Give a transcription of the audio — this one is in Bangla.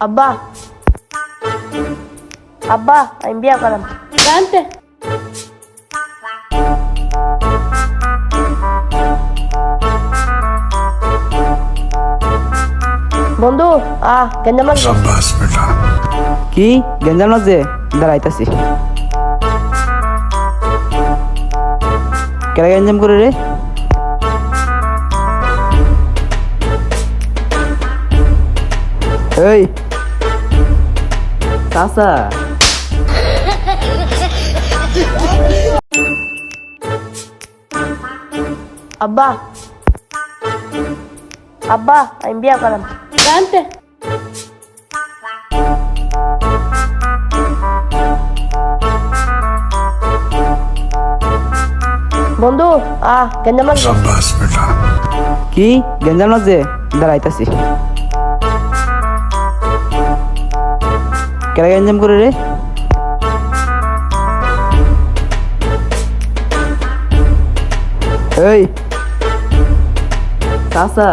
আব্বা আব্বা আমি বিয়া করাম জানতে বন্ধু আ গেঞ্জাম লাগবে কি গেঞ্জাম লাগছে দাঁড়াইতাছি কেরা গেঞ্জাম করে রে এই চাচা আব্বা আব্বা আমি বিয়া করাম বন্ধু আ গেঞ্জাম কি গেঞ্জাম লাগছে দাঁড়াইতাছি কেরা গেঞ্জাম করে রে? এই চাচা।